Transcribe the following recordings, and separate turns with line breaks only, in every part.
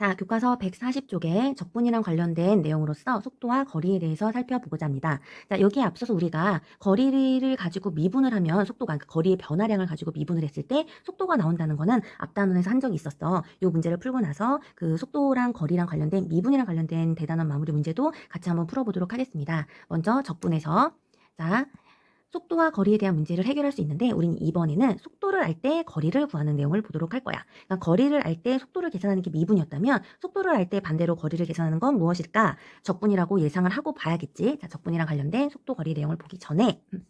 자, 교과서 140쪽에 적분이랑 관련된 내용으로서 속도와 거리에 대해서 살펴보고자 합니다. 자, 여기에 앞서서 우리가 거리를 가지고 미분을 하면 속도가, 거리의 변화량을 가지고 미분을 했을 때 속도가 나온다는 거는 앞단원에서 한 적이 있었어. 이 문제를 풀고 나서 그 속도랑 거리랑 관련된 미분이랑 관련된 대단원 마무리 문제도 같이 한번 풀어보도록 하겠습니다. 먼저 적분에서 자, 속도와 거리에 대한 문제를 해결할 수 있는데 우리는 이번에는 속도를 알 때 거리를 구하는 내용을 보도록 할 거야. 그러니까 거리를 알 때 속도를 계산하는 게 미분이었다면 속도를 알 때 반대로 거리를 계산하는 건 무엇일까? 적분이라고 예상을 하고 봐야겠지. 자, 적분이랑 관련된 속도 거리 내용을 보기 전에 음.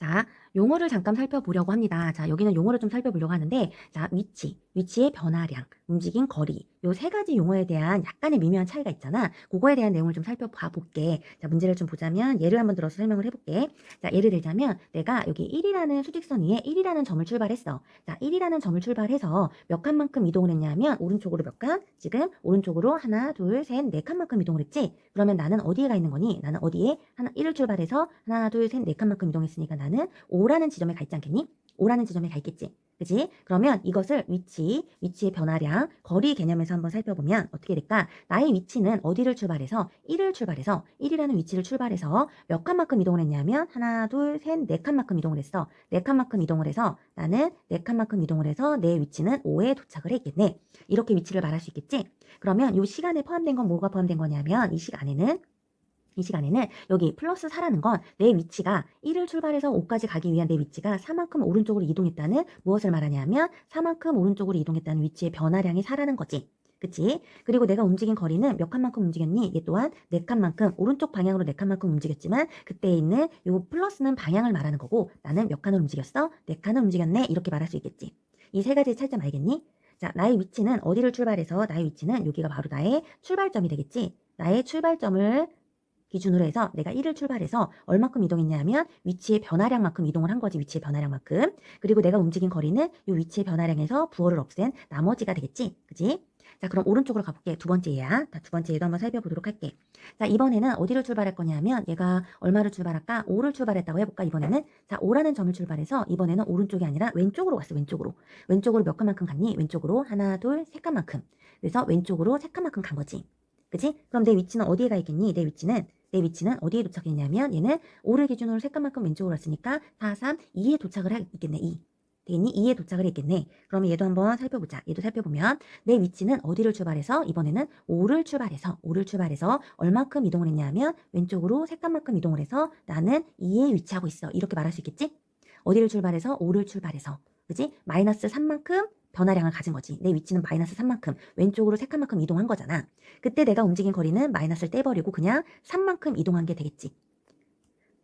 자, 용어를 잠깐 살펴보려고 합니다. 자, 여기는 용어를 좀 살펴보려고 하는데, 자, 위치, 위치의 변화량, 움직임 거리, 요 세 가지 용어에 대한 약간의 미묘한 차이가 있잖아. 그거에 대한 내용을 좀 살펴봐 볼게. 자, 문제를 좀 보자면 예를 한번 들어서 설명을 해볼게. 자, 예를 들자면 내가 여기 1이라는 수직선 위에 1이라는 점을 출발했어. 자, 1이라는 점을 출발해서 몇 칸만큼 이동을 했냐면 오른쪽으로 몇 칸? 지금 오른쪽으로 하나, 둘, 셋, 네 칸만큼 이동을 했지? 그러면 나는 어디에 가 있는 거니? 나는 어디에? 하나, 1을 출발해서 하나, 둘, 셋, 네 칸만큼 이동했으니까 나는 5 라는 지점에 가 있지 않겠니? 5라는 지점에 가 있겠지. 그지? 그러면 이것을 위치, 위치의 변화량, 거리 개념에서 한번 살펴보면 어떻게 될까? 나의 위치는 어디를 출발해서 1을 출발해서 1이라는 위치를 출발해서 몇 칸만큼 이동을 했냐면 하나, 둘, 셋, 네 칸만큼 이동을 했어. 네 칸만큼 이동을 해서 나는 네 칸만큼 이동을 해서 내 위치는 5에 도착을 했겠네. 이렇게 위치를 말할 수 있겠지? 그러면 이 시간에 포함된 건 뭐가 포함된 거냐면 이 시간에는 이 시간에는 여기 플러스 4라는 건 내 위치가 1을 출발해서 5까지 가기 위한 내 위치가 4만큼 오른쪽으로 이동했다는 무엇을 말하냐면 4만큼 오른쪽으로 이동했다는 위치의 변화량이 4라는 거지. 그치? 그리고 내가 움직인 거리는 몇 칸만큼 움직였니? 얘 또한 4칸만큼 오른쪽 방향으로 4칸만큼 움직였지만 그때 있는 요 플러스는 방향을 말하는 거고 나는 몇 칸을 움직였어? 4칸을 움직였네? 이렇게 말할 수 있겠지. 이 세 가지의 차이점 알겠니? 자, 나의 위치는 어디를 출발해서 나의 위치는 여기가 바로 나의 출발점이 되겠지. 나의 출발점을 기준으로 해서 내가 1을 출발해서 얼마큼 이동했냐 하면 위치의 변화량만큼 이동을 한 거지 위치의 변화량만큼. 그리고 내가 움직인 거리는 이 위치의 변화량에서 부호를 없앤 나머지가 되겠지? 그지? 자 그럼 오른쪽으로 가볼게. 두 번째 얘야. 자, 두 번째 얘도 한번 살펴보도록 할게. 자 이번에는 어디를 출발할 거냐 하면 얘가 얼마를 출발할까? 5를 출발했다고 해볼까 이번에는? 자 5라는 점을 출발해서 이번에는 오른쪽이 아니라 왼쪽으로 갔어 왼쪽으로. 왼쪽으로 몇 칸만큼 갔니? 왼쪽으로 하나 둘세 칸만큼. 그래서 왼쪽으로 세 칸만큼 간 거지. 그지? 그럼 내 위치는 어디에 가 있겠니? 내 위치는 내 위치는 어디에 도착했냐면 얘는 5를 기준으로 색깔만큼 왼쪽으로 왔으니까 4, 3, 2에 도착을 하겠네. 2. 되겠니? 2에 도착을 했겠네. 그러면 얘도 한번 살펴보자. 얘도 살펴보면 내 위치는 어디를 출발해서 이번에는 5를 출발해서 5를 출발해서 얼마큼 이동을 했냐면 왼쪽으로 색깔만큼 이동을 해서 나는 2에 위치하고 있어. 이렇게 말할 수 있겠지? 어디를 출발해서 5를 출발해서 그지? 마이너스 3만큼 변화량을 가진 거지. 내 위치는 마이너스 3만큼 왼쪽으로 3칸만큼 이동한 거잖아. 그때 내가 움직인 거리는 마이너스를 떼버리고 그냥 3만큼 이동한 게 되겠지.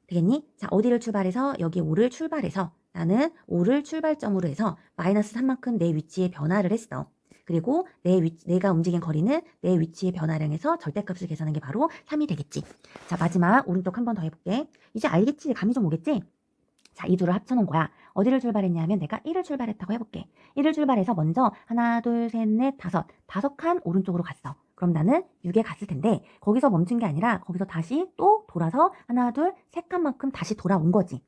되겠니? 자, 어디를 출발해서 여기 5를 출발해서 나는 5를 출발점으로 해서 마이너스 3만큼 내 위치에 변화를 했어. 그리고 내 위, 내가 움직인 거리는 내 위치의 변화량에서 절대값을 계산한 게 바로 3이 되겠지. 자, 마지막 오른쪽 한 번 더 해볼게. 이제 알겠지? 감이 좀 오겠지? 자, 이 둘을 합쳐놓은 거야. 어디를 출발했냐면 내가 1을 출발했다고 해볼게. 1을 출발해서 먼저 하나, 둘, 셋, 넷, 다섯. 다섯 칸 오른쪽으로 갔어. 그럼 나는 6에 갔을 텐데 거기서 멈춘 게 아니라 거기서 다시 또 돌아서 하나, 둘, 세 칸만큼 다시 돌아온 거지.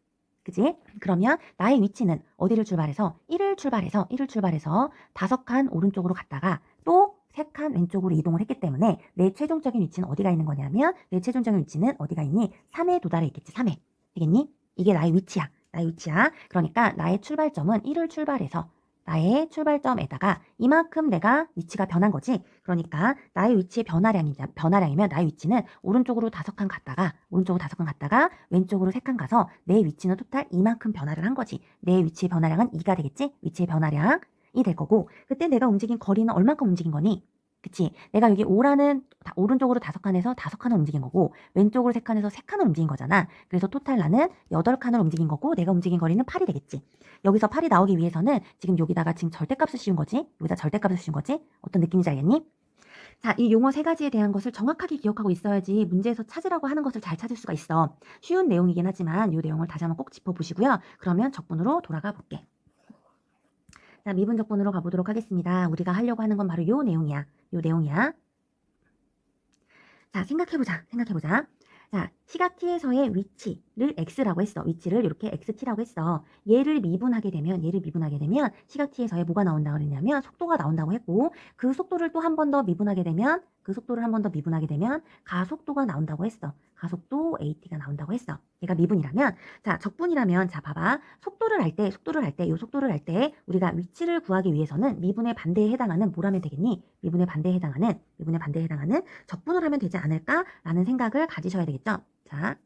그지? 그러면 나의 위치는 어디를 출발해서 1을 출발해서 1을 출발해서 다섯 칸 오른쪽으로 갔다가 또 세칸 왼쪽으로 이동을 했기 때문에 내 최종적인 위치는 어디가 있는 거냐면 내 최종적인 위치는 어디가 있니? 3에 도달해 있겠지. 3에. 되겠니? 이게 나의 위치야. 나의 위치야. 그러니까 나의 출발점은 1을 출발해서 나의 출발점에다가 이만큼 내가 위치가 변한 거지. 그러니까 나의 위치의 변화량이자 변화량이면 나의 위치는 오른쪽으로 다섯 칸 갔다가 오른쪽으로 다섯 칸 갔다가 왼쪽으로 세 칸 가서 내 위치는 토탈 이만큼 변화를 한 거지. 내 위치의 변화량은 2가 되겠지? 위치의 변화량이 될 거고 그때 내가 움직인 거리는 얼마큼 움직인 거니? 그치? 내가 여기 5라는 오른쪽으로 다섯 칸에서 다섯 칸을 움직인 거고 왼쪽으로 세 칸에서 세 칸을 움직인 거잖아. 그래서 토탈 나는 여덟 칸을 움직인 거고 내가 움직인 거리는 8이 되겠지. 여기서 8이 나오기 위해서는 지금 여기다가 지금 절대값을 씌운 거지. 여기다 절대값을 씌운 거지. 어떤 느낌인지 알겠니? 자, 이 용어 세 가지에 대한 것을 정확하게 기억하고 있어야지 문제에서 찾으라고 하는 것을 잘 찾을 수가 있어. 쉬운 내용이긴 하지만 이 내용을 다시 한번 꼭 짚어보시고요. 그러면 적분으로 돌아가 볼게. 자, 미분 적분으로 가보도록 하겠습니다. 우리가 하려고 하는 건 바로 요 내용이야. 요 내용이야. 자, 생각해보자. 생각해보자. 자, 시각 t에서의 위치를 x라고 했어. 위치를 이렇게 xt라고 했어. 얘를 미분하게 되면 얘를 미분하게 되면 시각 t에서의 뭐가 나온다고 그랬냐면 속도가 나온다고 했고 그 속도를 또 한 번 더 미분하게 되면 그 속도를 한 번 더 미분하게 되면 가속도가 나온다고 했어. 가속도 at가 나온다고 했어. 얘가 미분이라면 자 적분이라면 자 봐봐 속도를 할 때 속도를 할 때 요 속도를 할 때 우리가 위치를 구하기 위해서는 미분의 반대에 해당하는 뭘 하면 되겠니? 미분의 반대에 해당하는 미분의 반대에 해당하는 적분을 하면 되지 않을까라는 생각을 가지셔야 되겠죠. 자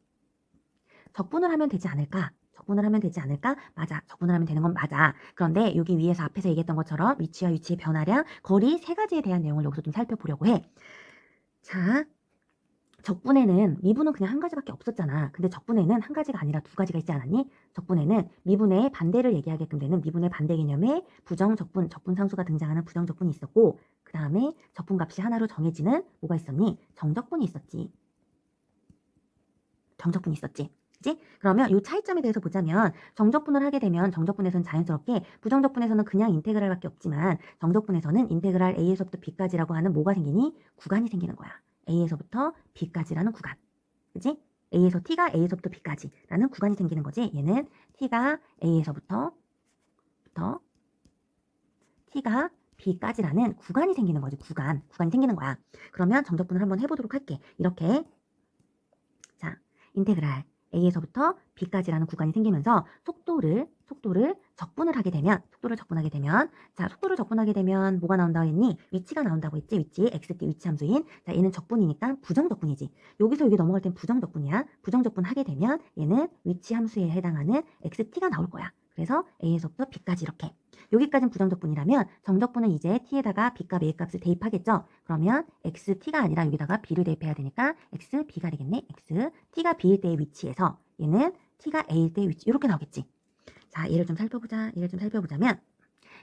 적분을 하면 되지 않을까? 적분을 하면 되지 않을까? 맞아. 적분을 하면 되는 건 맞아. 그런데 여기 위에서 앞에서 얘기했던 것처럼 위치와 위치의 변화량, 거리 세 가지에 대한 내용을 여기서 좀 살펴보려고 해. 자, 적분에는 미분은 그냥 한 가지밖에 없었잖아. 근데 적분에는 한 가지가 아니라 두 가지가 있지 않았니? 적분에는 미분의 반대를 얘기하게끔 되는 미분의 반대 개념의 부정 적분, 적분 상수가 등장하는 부정 적분이 있었고, 그 다음에 적분 값이 하나로 정해지는 뭐가 있었니? 정적분이 있었지. 정적분이 있었지. 그지? 그러면 이 차이점에 대해서 보자면 정적분을 하게 되면 정적분에서는 자연스럽게 부정적분에서는 그냥 인테그랄 밖에 없지만 정적분에서는 인테그랄 a에서부터 b까지라고 하는 뭐가 생기니? 구간이 생기는 거야. a에서부터 b까지라는 구간. 그지? a에서 t가 a에서부터 b까지라는 구간이 생기는 거지. 얘는 t가 a에서부터 부터 t가 b까지라는 구간이 생기는 거지. 구간. 구간이 생기는 거야. 그러면 정적분을 한번 해보도록 할게. 이렇게 자 인테그랄 a에서부터 b까지라는 구간이 생기면서 속도를 속도를 적분을 하게 되면 속도를 적분하게 되면 자 속도를 적분하게 되면 뭐가 나온다고 했니? 위치가 나온다고 했지? 위치 xt 위치 함수인. 자 얘는 적분이니까 부정 적분이지. 여기서 여기 넘어갈 땐 부정 적분이야. 부정 적분 하게 되면 얘는 위치 함수에 해당하는 xt가 나올 거야. 그래서 a에서부터 b까지 이렇게 여기까지는 부정적분이라면 정적분은 이제 t에다가 b값 a 값을 대입하겠죠. 그러면 xt가 아니라 여기다가 b를 대입해야 되니까 x b가 되겠네. x t가 b일 때의 위치에서 얘는 t가 a일 때의 위치 이렇게 나오겠지. 자 얘를 좀 살펴보자. 얘를 좀 살펴보자면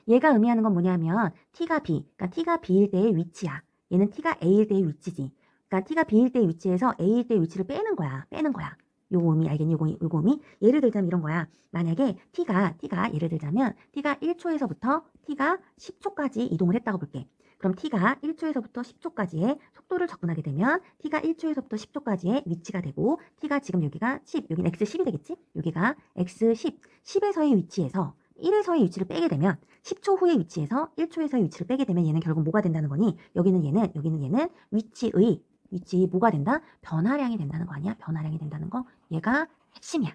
얘가 의미하는 건 뭐냐면 t가 b, 그러니까 t가 b일 때의 위치야. 얘는 t가 a일 때의 위치지. 그러니까 t가 b일 때의 위치에서 a일 때의 위치를 빼는 거야. 빼는 거야. 의미 알겠니? 요거 의미? 예를 들자면 이런 거야. 만약에 t가 t가 예를 들자면 t가 1초에서부터 t가 10초까지 이동을 했다고 볼게. 그럼 t가 1초에서부터 10초까지의 속도를 접근하게 되면 t가 1초에서부터 10초까지의 위치가 되고 t가 지금 여기가 10, 여기는 x10이 되겠지? 여기가 x10, 10에서의 위치에서 1에서의 위치를 빼게 되면 10초 후의 위치에서 1초에서의 위치를 빼게 되면 얘는 결국 뭐가 된다는 거니? 여기는 얘는 여기는 얘는 위치의 위치 뭐가 된다? 변화량이 된다는 거 아니야? 변화량이 된다는 거. 얘가 핵심이야.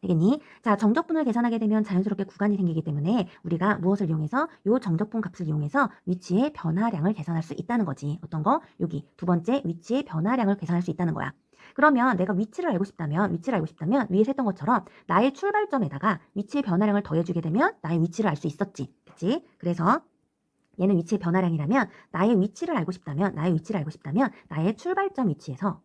되겠니? 자, 정적분을 계산하게 되면 자연스럽게 구간이 생기기 때문에 우리가 무엇을 이용해서 요 정적분 값을 이용해서 위치의 변화량을 계산할 수 있다는 거지. 어떤 거? 여기 두 번째 위치의 변화량을 계산할 수 있다는 거야. 그러면 내가 위치를 알고 싶다면 위치를 알고 싶다면 위에서 했던 것처럼 나의 출발점에다가 위치의 변화량을 더해주게 되면 나의 위치를 알 수 있었지. 그치? 그래서 얘는 위치의 변화량이라면 나의 위치를 알고 싶다면 나의 위치를 알고 싶다면 나의 출발점 위치에서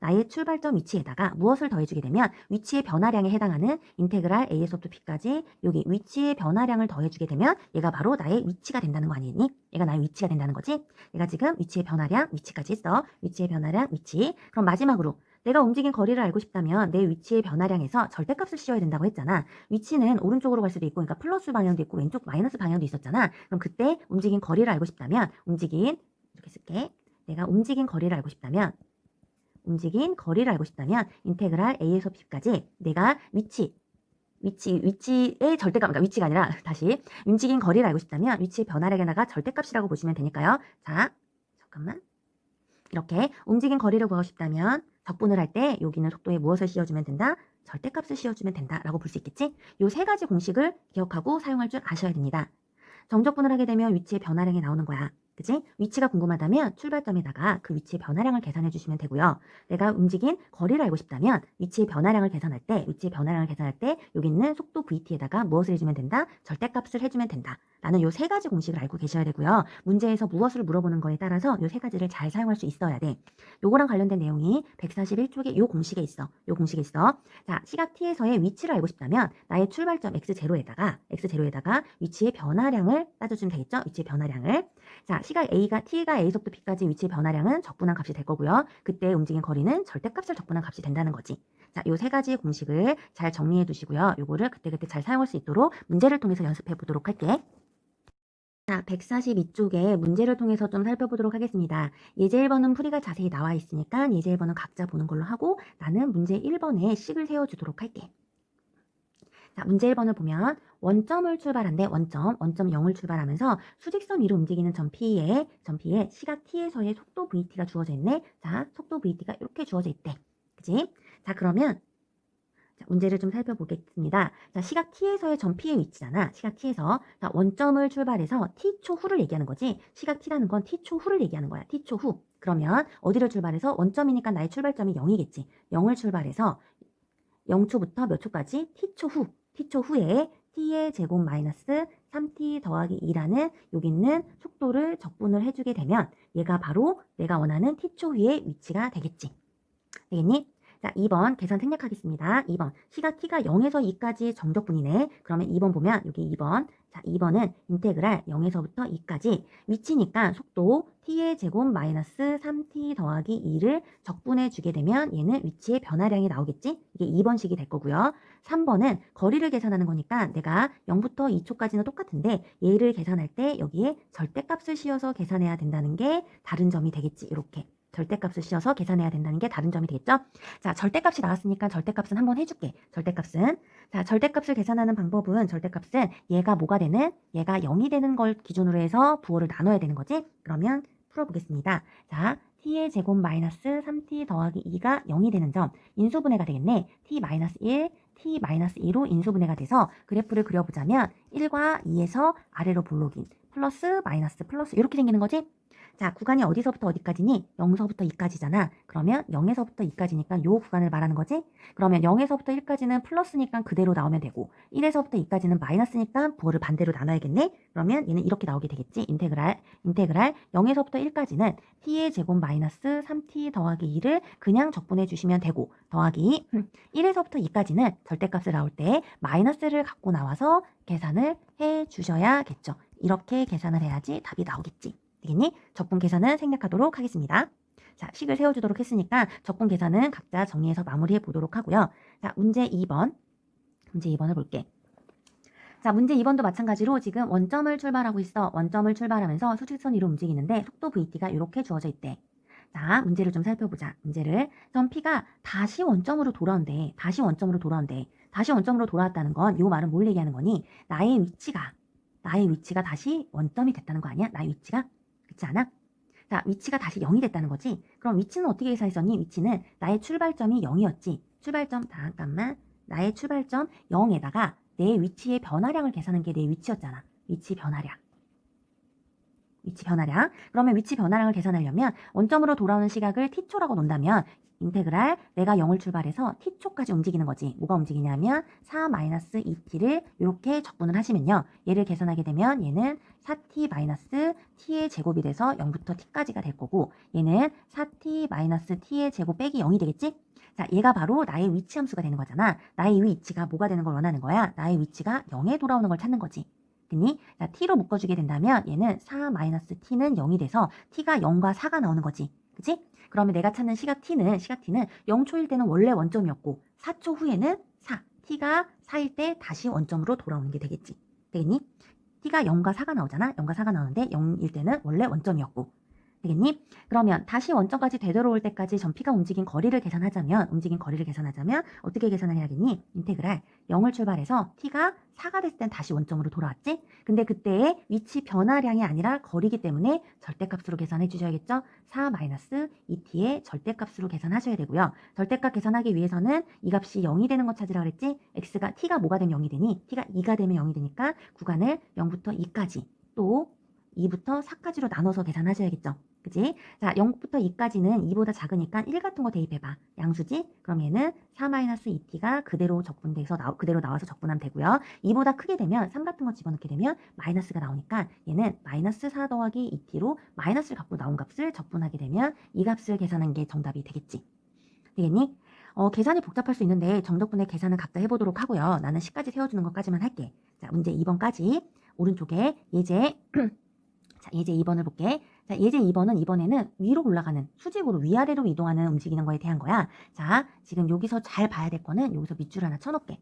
나의 출발점 위치에다가 무엇을 더해주게 되면 위치의 변화량에 해당하는 인테그랄 a에서부터 b까지 여기 위치의 변화량을 더해주게 되면 얘가 바로 나의 위치가 된다는 거 아니니? 얘가 나의 위치가 된다는 거지? 얘가 지금 위치의 변화량 위치까지 있어. 위치의 변화량 위치. 그럼 마지막으로 내가 움직인 거리를 알고 싶다면 내 위치의 변화량에서 절대값을 씌워야 된다고 했잖아. 위치는 오른쪽으로 갈 수도 있고, 그러니까 플러스 방향도 있고 왼쪽 마이너스 방향도 있었잖아. 그럼 그때 움직인 거리를 알고 싶다면 움직인 이렇게 쓸게. 내가 움직인 거리를 알고 싶다면 움직인 거리를 알고 싶다면 인테그랄 a에서 b까지 내가 위치 위치 위치의 절대값 그러니까 위치가 아니라 다시 움직인 거리를 알고 싶다면 위치의 변화량에다가 절대값이라고 보시면 되니까요. 자 잠깐만 이렇게 움직인 거리를 구하고 싶다면 적분을 할 때 여기는 속도에 무엇을 씌워주면 된다? 절대값을 씌워주면 된다라고 볼 수 있겠지? 요 세 가지 공식을 기억하고 사용할 줄 아셔야 됩니다. 정적분을 하게 되면 위치의 변화량이 나오는 거야. 그치? 위치가 궁금하다면 출발점에다가 그 위치의 변화량을 계산해 주시면 되고요. 내가 움직인 거리를 알고 싶다면 위치의 변화량을 계산할 때, 위치의 변화량을 계산할 때 여기 있는 속도 VT에다가 무엇을 해주면 된다? 절대값을 해주면 된다. 라는 요 세 가지 공식을 알고 계셔야 되고요. 문제에서 무엇을 물어보는 거에 따라서 요 세 가지를 잘 사용할 수 있어야 돼. 요거랑 관련된 내용이 141쪽에 요 공식에 있어. 요 공식에 있어. 자, 시각 t에서의 위치를 알고 싶다면 나의 출발점 x0에다가 x0에다가 위치의 변화량을 따져주면 되겠죠? 위치의 변화량을. 자, 시각 a가 t가 a속도 b까지 위치의 변화량은 적분한 값이 될 거고요. 그때 움직인 거리는 절대값을 적분한 값이 된다는 거지. 자, 요 세 가지 공식을 잘 정리해 두시고요. 요거를 그때그때 잘 사용할 수 있도록 문제를 통해서 연습해 보도록 할게. 자, 142쪽에 문제를 통해서 좀 살펴보도록 하겠습니다. 예제 1번은 풀이가 자세히 나와 있으니까 예제 1번은 각자 보는 걸로 하고 나는 문제 1번에 식을 세워주도록 할게. 자, 문제 1번을 보면 원점을 출발한데 원점, 원점 0을 출발하면서 수직선 위로 움직이는 점 P에, 점 P에 시각 T에서의 속도 VT가 주어져 있네. 자, 속도 VT가 이렇게 주어져 있대. 그지? 자, 그러면 자, 문제를 좀 살펴보겠습니다. 자, 시각 T에서의 점 P의 위치잖아. 시각 T에서. 자, 원점을 출발해서 T초 후를 얘기하는 거지. 시각 T라는 건 T초 후를 얘기하는 거야. T초 후. 그러면 어디를 출발해서 원점이니까 나의 출발점이 0이겠지. 0을 출발해서 0초부터 몇 초까지? T초 후. T초 후에 T의 제곱 마이너스 3T 더하기 2라는 여기 있는 속도를 적분을 해주게 되면 얘가 바로 내가 원하는 T초 후의 위치가 되겠지. 되겠니? 자, 2번 계산 생략하겠습니다. 2번 시각 t가 0에서 2까지 정적분이네. 그러면 2번 보면 여기 2번 자, 2번은 인테그랄 0에서부터 2까지 위치니까 속도 t의 제곱 마이너스 3t 더하기 2를 적분해 주게 되면 얘는 위치의 변화량이 나오겠지? 이게 2번식이 될 거고요. 3번은 거리를 계산하는 거니까 내가 0부터 2초까지는 똑같은데 얘를 계산할 때 여기에 절대값을 씌워서 계산해야 된다는 게 다른 점이 되겠지. 이렇게. 절대값을 씌워서 계산해야 된다는 게 다른 점이 되겠죠? 자, 절대값이 나왔으니까 절대값은 한번 해줄게. 절대값은. 자, 절대값을 계산하는 방법은 절대값은 얘가 뭐가 되는? 얘가 0이 되는 걸 기준으로 해서 부호를 나눠야 되는 거지? 그러면 풀어보겠습니다. 자, t의 제곱 마이너스 3t 더하기 2가 0이 되는 점 인수분해가 되겠네. t 마이너스 1, t 마이너스 2로 인수분해가 돼서 그래프를 그려보자면 1과 2에서 아래로 볼록인 플러스 마이너스 플러스 이렇게 생기는 거지? 자, 구간이 어디서부터 어디까지니? 0서부터 2까지잖아. 그러면 0에서부터 2까지니까 요 구간을 말하는 거지? 그러면 0에서부터 1까지는 플러스니까 그대로 나오면 되고 1에서부터 2까지는 마이너스니까 부호를 반대로 나눠야겠네? 그러면 얘는 이렇게 나오게 되겠지? 인테그랄, 인테그랄 0에서부터 1까지는 t의 제곱 마이너스 3t 더하기 2를 그냥 적분해 주시면 되고 더하기 1에서부터 2까지는 절대값을 나올 때 마이너스를 갖고 나와서 계산을 해 주셔야겠죠. 이렇게 계산을 해야지 답이 나오겠지. 되겠니? 적분 계산은 생략하도록 하겠습니다. 자, 식을 세워주도록 했으니까 적분 계산은 각자 정리해서 마무리해 보도록 하고요. 자, 문제 2번. 문제 2번을 볼게. 자, 문제 2번도 마찬가지로 지금 원점을 출발하고 있어. 원점을 출발하면서 수직선 위로 움직이는데 속도 VT가 이렇게 주어져 있대. 자, 문제를 좀 살펴보자. 문제를. 점 P가 다시 원점으로 돌아온대. 다시 원점으로 돌아온대. 다시 원점으로 돌아왔다는 건 이 말은 뭘 얘기하는 거니? 나의 위치가, 나의 위치가 다시 원점이 됐다는 거 아니야? 나의 위치가? 그렇지 않아? 자, 위치가 다시 0이 됐다는 거지. 그럼 위치는 어떻게 계산했었니? 위치는 나의 출발점이 0이었지. 출발점, 잠깐만. 나의 출발점 0에다가 내 위치의 변화량을 계산한 게 내 위치였잖아. 위치 변화량. 위치 변화량. 그러면 위치 변화량을 계산하려면 원점으로 돌아오는 시각을 t초라고 놓는다면 인테그랄 내가 0을 출발해서 t초까지 움직이는 거지. 뭐가 움직이냐면 4-2t를 이렇게 적분을 하시면요. 얘를 계산하게 되면 얘는 4t t의 제곱이 돼서 0부터 t까지가 될 거고 얘는 4t t의 제곱 빼기 0이 되겠지? 자, 얘가 바로 나의 위치 함수가 되는 거잖아. 나의 위치가 뭐가 되는 걸 원하는 거야? 나의 위치가 0에 돌아오는 걸 찾는 거지. 그니? 자, t로 묶어주게 된다면 얘는 4-t는 0이 돼서 t가 0과 4가 나오는 거지. 그치? 그러면 내가 찾는 시각 t는, 시각 t는 0초일 때는 원래 원점이었고 4초 후에는 4, t가 4일 때 다시 원점으로 돌아오는 게 되겠지. 되겠니? t가 0과 4가 나오잖아. 0과 4가 나오는데 0일 때는 원래 원점이었고. 되겠니? 그러면 다시 원점까지 되돌아올 때까지 점 P가 움직인 거리를 계산하자면 움직인 거리를 계산하자면 어떻게 계산을 해야겠니? 인테그랄 0을 출발해서 T가 4가 됐을 땐 다시 원점으로 돌아왔지? 근데 그때의 위치 변화량이 아니라 거리기 때문에 절대값으로 계산해 주셔야겠죠? 4-2t의 절대값으로 계산하셔야 되고요. 절대값 계산하기 위해서는 이 값이 0이 되는 거 찾으라 그랬지? x가 t가 뭐가 되면 0이 되니? t가 2가 되면 0이 되니까 구간을 0부터 2까지 또 2부터 4까지로 나눠서 계산하셔야겠죠. 그지? 자, 0부터 2까지는 2보다 작으니까 1 같은 거 대입해봐. 양수지? 그럼 얘는 4-2t가 그대로 적분돼서 나, 그대로 나와서 적분하면 되고요. 2보다 크게 되면 3 같은 거 집어넣게 되면 마이너스가 나오니까 얘는 마이너스 4 더하기 2t로 마이너스를 갖고 나온 값을 적분하게 되면 이 값을 계산한 게 정답이 되겠지. 되겠니? 어, 계산이 복잡할 수 있는데 정적분의 계산을 각자 해보도록 하고요. 나는 10까지 세워주는 것까지만 할게. 자, 문제 2번까지 오른쪽에 예제 자, 예제 2번을 볼게. 자, 예제 2번은 이번에는 위로 올라가는 수직으로 위아래로 이동하는 움직이는 거에 대한 거야. 자, 지금 여기서 잘 봐야 될 거는 여기서 밑줄 하나 쳐놓게.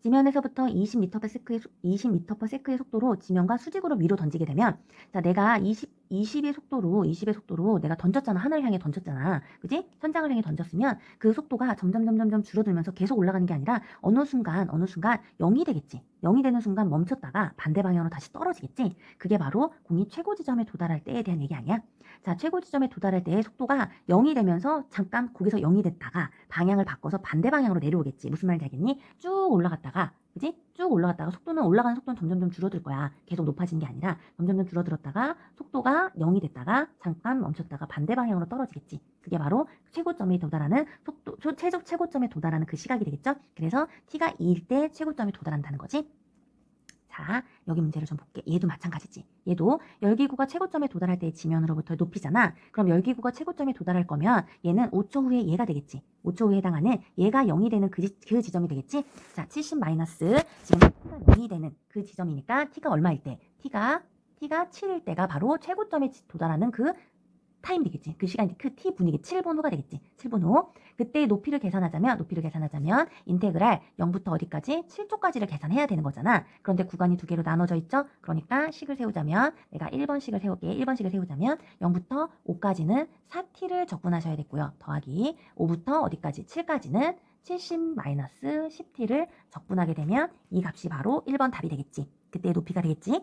지면에서부터 20m/s의 20m/s의 속도로 지면과 수직으로 위로 던지게 되면 자 내가 20 20의 속도로 20의 속도로 내가 던졌잖아. 하늘 향해 던졌잖아. 그지? 천장을 향해 던졌으면 그 속도가 점점 점점 점 줄어들면서 계속 올라가는 게 아니라 어느 순간 어느 순간 0이 되겠지. 0이 되는 순간 멈췄다가 반대 방향으로 다시 떨어지겠지. 그게 바로 공이 최고 지점에 도달할 때에 대한 얘기 아니야? 자 최고 지점에 도달할 때의 속도가 0이 되면서 잠깐 거기서 0이 됐다가 방향을 바꿔서 반대 방향으로 내려오겠지. 무슨 말인지 알겠니? 쭉 올라갔다가 그지? 쭉 올라갔다가 속도는 올라가는 속도는 점점점 줄어들 거야. 계속 높아진 게 아니라 점점점 줄어들었다가 속도가 0이 됐다가 잠깐 멈췄다가 반대 방향으로 떨어지겠지. 그게 바로 최고점에 도달하는 속도, 초- 최적 최고점에 도달하는 그 시각이 되겠죠? 그래서 t가 2일 때 최고점에 도달한다는 거지. 자, 여기 문제를 좀 볼게. 얘도 마찬가지지. 얘도 열기구가 최고점에 도달할 때의 지면으로부터 높이잖아. 그럼 열기구가 최고점에 도달할 거면 얘는 5초 후에 얘가 되겠지. 5초 후에 해당하는 얘가 0이 되는 그, 지, 그 지점이 되겠지. 자, 70 마이너스 지금 t가 0이 되는 그 지점이니까 t가 얼마일 때? t가 t가 7일 때가 바로 최고점에 지- 도달하는 그 타임 되겠지. 그 시간이 그 t 분위기 7분 후가 되겠지. 7분 후. 그때 높이를 계산하자면 높이를 계산하자면 인테그랄 0부터 어디까지 7초까지를 계산해야 되는 거잖아. 그런데 구간이 두 개로 나눠져 있죠. 그러니까 식을 세우자면 내가 1번식을 세울게. 1번식을 세우자면 0부터 5까지는 4t를 적분하셔야 됐고요. 더하기 5부터 어디까지 7까지는 70 마이너스 10t를 적분하게 되면 이 값이 바로 1번 답이 되겠지. 그때의 높이가 되겠지.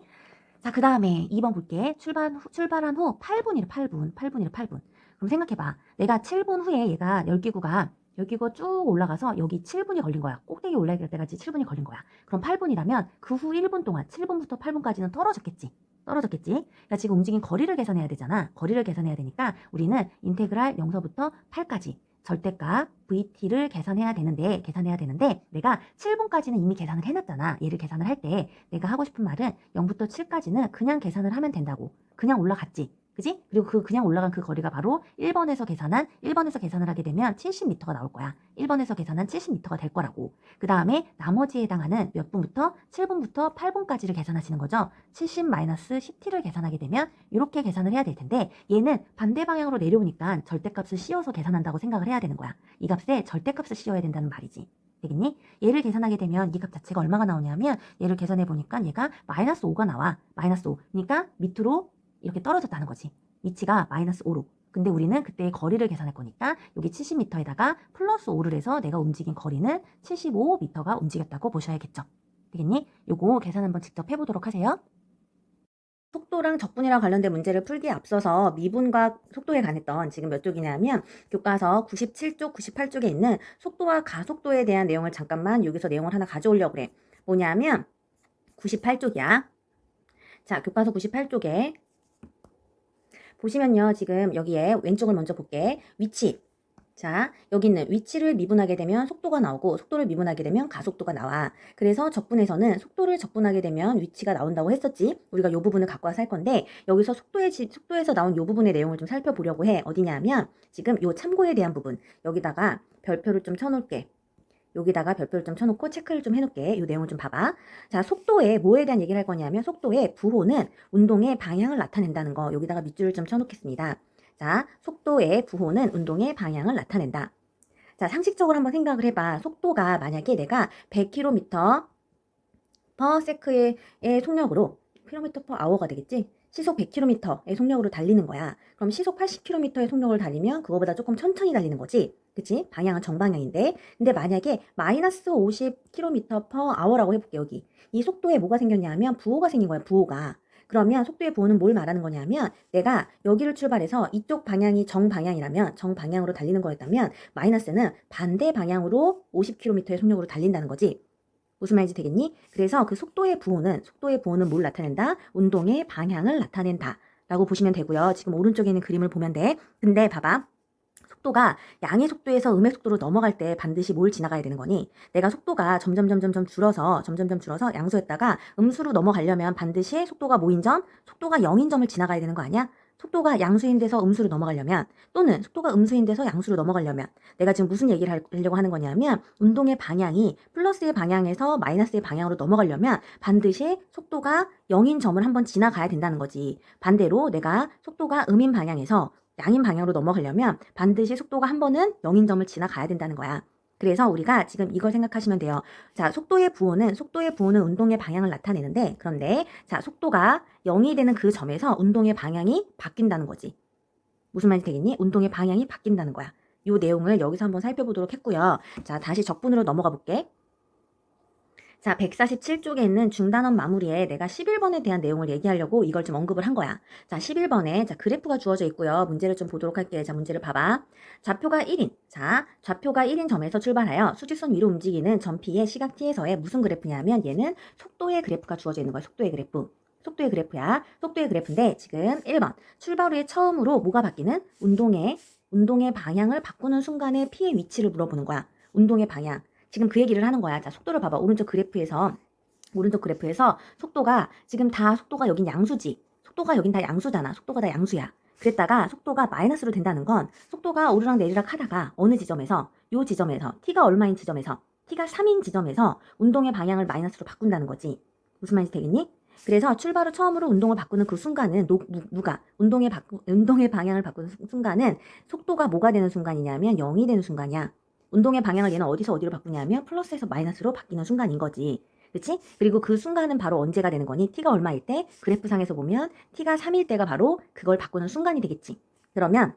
자, 그 다음에 2번 볼게. 출발 후, 출발한 후 8분이래, 8분. 8분이래, 8분. 그럼 생각해봐. 내가 7분 후에 얘가 열기구가, 열기구가 쭉 올라가서 여기 7분이 걸린 거야. 꼭대기 올라갈 때까지 7분이 걸린 거야. 그럼 8분이라면 그 후 1분 동안 7분부터 8분까지는 떨어졌겠지. 떨어졌겠지. 그러니까 지금 움직인 거리를 계산해야 되잖아. 거리를 계산해야 되니까 우리는 인테그랄 0서부터 8까지 절대값 VT를 계산해야 되는데 계산해야 되는데 내가 7분까지는 이미 계산을 해놨잖아. 얘를 계산을 할 때 내가 하고 싶은 말은 0부터 7까지는 그냥 계산을 하면 된다고. 그냥 올라갔지. 그지? 그리고 그 그냥 올라간 그 거리가 바로 1번에서 계산한 1번에서 계산을 하게 되면 70m가 나올 거야. 1번에서 계산한 70m가 될 거라고. 그 다음에 나머지에 해당하는 몇 분부터 7분부터 8분까지를 계산하시는 거죠. 70 마이너스 10t를 계산하게 되면 이렇게 계산을 해야 될 텐데 얘는 반대 방향으로 내려오니까 절대값을 씌워서 계산한다고 생각을 해야 되는 거야. 이 값에 절대값을 씌워야 된다는 말이지. 되겠니? 얘를 계산하게 되면 이 값 자체가 얼마가 나오냐면 얘를 계산해 보니까 얘가 마이너스 5가 나와. 마이너스 5. 그러니까 밑으로 이렇게 떨어졌다는 거지. 위치가 마이너스 5로. 근데 우리는 그때의 거리를 계산할 거니까 여기 70m에다가 플러스 5를 해서 내가 움직인 거리는 75m가 움직였다고 보셔야겠죠. 되겠니? 요거 계산 한번 직접 해보도록 하세요. 속도랑 적분이랑 관련된 문제를 풀기에 앞서서 미분과 속도에 관했던 지금 몇 쪽이냐면 교과서 97쪽, 98쪽에 있는 속도와 가속도에 대한 내용을 잠깐만 여기서 내용을 하나 가져오려고 그래. 뭐냐면 98쪽이야. 자, 교과서 98쪽에 보시면요. 지금 여기에 왼쪽을 먼저 볼게. 위치. 자, 여기 있는 위치를 미분하게 되면 속도가 나오고 속도를 미분하게 되면 가속도가 나와. 그래서 적분에서는 속도를 적분하게 되면 위치가 나온다고 했었지. 우리가 이 부분을 갖고 와서 할 건데 여기서 속도의 지- 속도에서 나온 이 부분의 내용을 좀 살펴보려고 해. 어디냐면 지금 이 참고에 대한 부분 여기다가 별표를 좀 쳐놓을게. 여기다가 별표를 좀 쳐놓고 체크를 좀 해놓을게. 이 내용을 좀 봐봐. 자, 속도에 뭐에 대한 얘기를 할 거냐면 속도의 부호는 운동의 방향을 나타낸다는 거. 여기다가 밑줄을 좀 쳐놓겠습니다. 자, 속도의 부호는 운동의 방향을 나타낸다. 자, 상식적으로 한번 생각을 해봐. 속도가 만약에 내가 100km per sec의 속력으로 km per hour가 되겠지? 시속 100km의 속력으로 달리는 거야. 그럼 시속 80km의 속력을 달리면 그거보다 조금 천천히 달리는 거지. 그치? 방향은 정방향인데. 근데 만약에 마이너스 50km per hour라고 해볼게, 여기. 이 속도에 뭐가 생겼냐 하면 부호가 생긴 거야, 부호가. 그러면 속도의 부호는 뭘 말하는 거냐면 내가 여기를 출발해서 이쪽 방향이 정방향이라면 정방향으로 달리는 거였다면 마이너스는 반대 방향으로 50km의 속력으로 달린다는 거지. 무슨 말인지 되겠니? 그래서 그 속도의 부호는 속도의 부호는 뭘 나타낸다? 운동의 방향을 나타낸다. 라고 보시면 되고요. 지금 오른쪽에 있는 그림을 보면 돼. 근데 봐봐. 속도가 양의 속도에서 음의 속도로 넘어갈 때 반드시 뭘 지나가야 되는 거니? 내가 속도가 점점 점점 점 줄어서 점점 점 줄어서 양수였다가 음수로 넘어가려면 반드시 속도가 뭐인 점? 속도가 0인 점을 지나가야 되는 거 아니야? 속도가 양수인 데서 음수로 넘어가려면 또는 속도가 음수인 데서 양수로 넘어가려면 내가 지금 무슨 얘기를 하려고 하는 거냐면 운동의 방향이 플러스의 방향에서 마이너스의 방향으로 넘어가려면 반드시 속도가 0인 점을 한번 지나가야 된다는 거지. 반대로 내가 속도가 음인 방향에서 양인 방향으로 넘어가려면 반드시 속도가 한 번은 0인 점을 지나가야 된다는 거야. 그래서 우리가 지금 이걸 생각하시면 돼요. 자, 속도의 부호는 속도의 부호는 운동의 방향을 나타내는데 그런데 자, 속도가 0이 되는 그 점에서 운동의 방향이 바뀐다는 거지. 무슨 말인지 되겠니? 운동의 방향이 바뀐다는 거야. 이 내용을 여기서 한번 살펴보도록 했고요. 자, 다시 적분으로 넘어가 볼게. 자, 147쪽에 있는 중단원 마무리에 내가 11번에 대한 내용을 얘기하려고 이걸 좀 언급을 한 거야. 자, 11번에 자, 그래프가 주어져 있고요. 문제를 좀 보도록 할게. 자, 문제를 봐봐. 좌표가 1인. 자, 좌표가 1인 점에서 출발하여 수직선 위로 움직이는 점 P의 시각 T에서의 무슨 그래프냐면 얘는 속도의 그래프가 주어져 있는 거야. 속도의 그래프. 속도의 그래프야. 속도의 그래프인데 지금 1번 출발 후에 처음으로 뭐가 바뀌는? 운동의 운동의 방향을 바꾸는 순간에 P의 위치를 물어보는 거야. 운동의 방향. 지금 그 얘기를 하는 거야. 자, 속도를 봐봐. 오른쪽 그래프에서 오른쪽 그래프에서 속도가 지금 다 속도가 여긴 양수지. 속도가 여긴 다 양수잖아. 속도가 다 양수야. 그랬다가 속도가 마이너스로 된다는 건 속도가 오르락 내리락 하다가 어느 지점에서 요 지점에서 t가 얼마인 지점에서 t가 3인 지점에서 운동의 방향을 마이너스로 바꾼다는 거지. 무슨 말인지 되겠니? 그래서 출발 후 처음으로 운동을 바꾸는 그 순간은 노- 누, 누가 운동의 바꾸, 운동의 방향을 바꾸는 순- 순간은 속도가 뭐가 되는 순간이냐면 0이 되는 순간이야. 운동의 방향을 얘는 어디서 어디로 바꾸냐면 플러스에서 마이너스로 바뀌는 순간인 거지. 그치? 그리고 그 순간은 바로 언제가 되는 거니? t가 얼마일 때? 그래프상에서 보면 t가 3일 때가 바로 그걸 바꾸는 순간이 되겠지. 그러면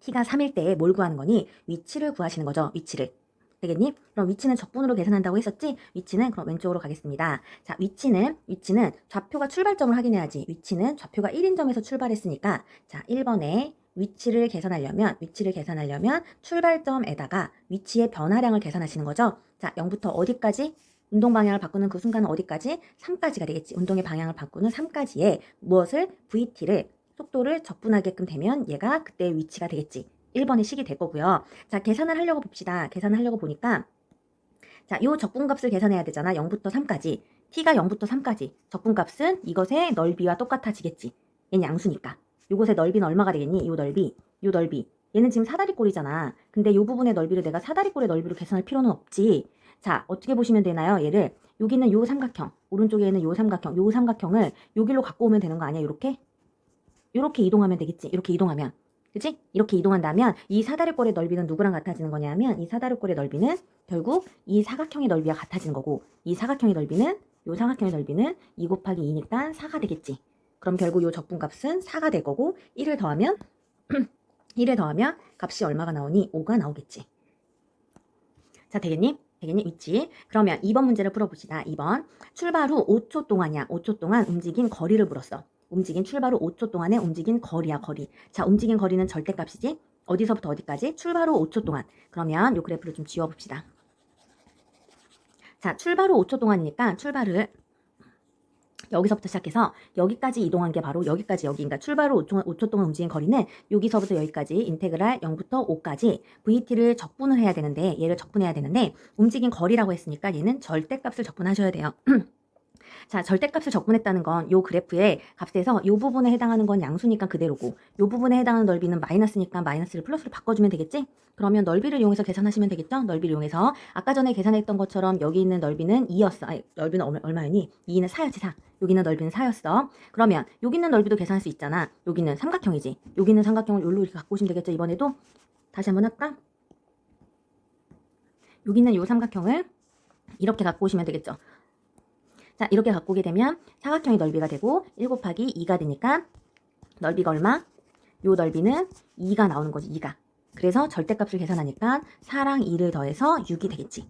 t가 3일 때에 뭘 구하는 거니? 위치를 구하시는 거죠. 위치를. 되겠니? 그럼 위치는 적분으로 계산한다고 했었지? 위치는 그럼 왼쪽으로 가겠습니다. 자, 위치는 위치는 좌표가 출발점을 확인해야지. 위치는 좌표가 1인 점에서 출발했으니까 자, 1번에 위치를 계산하려면 위치를 계산하려면 출발점에다가 위치의 변화량을 계산하시는 거죠. 자, 0부터 어디까지? 운동 방향을 바꾸는 그 순간은 어디까지? 3까지가 되겠지. 운동의 방향을 바꾸는 3까지에 무엇을? VT를 속도를 적분하게끔 되면 얘가 그때의 위치가 되겠지. 1번의 식이 될 거고요. 자, 계산을 하려고 봅시다. 계산을 하려고 보니까 자, 요 적분값을 계산해야 되잖아. 0부터 3까지. t가 0부터 3까지. 적분값은 이것의 넓이와 똑같아지겠지. 얘는 양수니까. 요것의 넓이는 얼마가 되겠니? 요 넓이. 요 넓이. 얘는 지금 사다리꼴이잖아. 근데 요 부분의 넓이를 내가 사다리꼴의 넓이로 계산할 필요는 없지. 자, 어떻게 보시면 되나요? 얘를 여기는 요 삼각형, 오른쪽에 있는 요 삼각형, 요 삼각형을 여기로 갖고 오면 되는 거 아니야? 요렇게? 요렇게 이동하면 되겠지. 이렇게 이동하면. 그치? 이렇게 이동한다면 이 사다리꼴의 넓이는 누구랑 같아지는 거냐면 이 사다리꼴의 넓이는 결국 이 사각형의 넓이와 같아지는 거고 이 사각형의 넓이는 요 사각형의 넓이는 2 곱하기 2니까 4가 되겠지. 그럼 결국 요 적분값은 4가 될 거고 1을 더하면 1을 더하면 값이 얼마가 나오니? 5가 나오겠지. 자, 되겠니? 되겠니? 있지. 그러면 2번 문제를 풀어봅시다. 2번. 출발 후 5초 동안이야. 5초 동안 움직인 거리를 물었어. 움직인 출발 후 5초 동안에 움직인 거리야, 거리. 자, 움직인 거리는 절대값이지. 어디서부터 어디까지? 출발 후 5초 동안. 그러면 요 그래프를 좀 지워봅시다. 자, 출발 후 5초 동안이니까 출발을 여기서부터 시작해서 여기까지 이동한 게 바로 여기까지 여기. 그러니까 출발 후 5초, 5초 동안 움직인 거리는 여기서부터 여기까지 인테그랄 0부터 5까지 VT를 적분을 해야 되는데 얘를 적분해야 되는데 움직인 거리라고 했으니까 얘는 절대값을 적분하셔야 돼요. 자, 절대값을 적분했다는 건 요 그래프의 값에서 요 부분에 해당하는 건 양수니까 그대로고 요 부분에 해당하는 넓이는 마이너스니까 마이너스를 플러스로 바꿔주면 되겠지? 그러면 넓이를 이용해서 계산하시면 되겠죠? 넓이를 이용해서 아까 전에 계산했던 것처럼 여기 있는 넓이는 2였어. 아니, 넓이는 얼마, 얼마였니? 2는 4였지 4. 여기는 넓이는 4였어. 그러면 여기 있는 넓이도 계산할 수 있잖아. 여기는 삼각형이지. 여기 있는 삼각형을 여기로 이렇게 갖고 오시면 되겠죠? 이번에도 다시 한번 할까? 여기 있는 요 삼각형을 이렇게 갖고 오시면 되겠죠? 자, 이렇게 갖고 오게 되면 사각형의 넓이가 되고 1 곱하기 2가 되니까 넓이가 얼마? 요 넓이는 2가 나오는 거지, 2가. 그래서 절대값을 계산하니까 4랑 2를 더해서 6이 되겠지.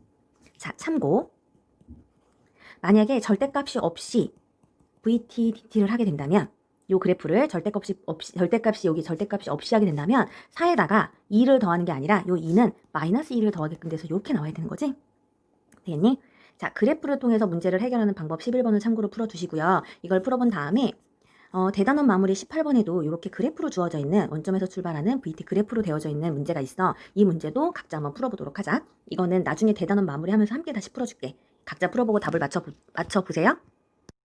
자, 참고. 만약에 절대값이 없이 VT, DT를 하게 된다면 요 그래프를 절대값이 없이 절대값이 여기 절대값이 없이 하게 된다면 4에다가 2를 더하는 게 아니라 요 2는 마이너스 2를 더하게끔 돼서 이렇게 나와야 되는 거지. 되겠니? 자, 그래프를 통해서 문제를 해결하는 방법 11번을 참고로 풀어두시고요. 이걸 풀어본 다음에 어, 대단원 마무리 18번에도 이렇게 그래프로 주어져 있는 원점에서 출발하는 VT 그래프로 되어져 있는 문제가 있어. 이 문제도 각자 한번 풀어보도록 하자. 이거는 나중에 대단원 마무리 하면서 함께 다시 풀어줄게. 각자 풀어보고 답을 맞춰, 맞춰보세요.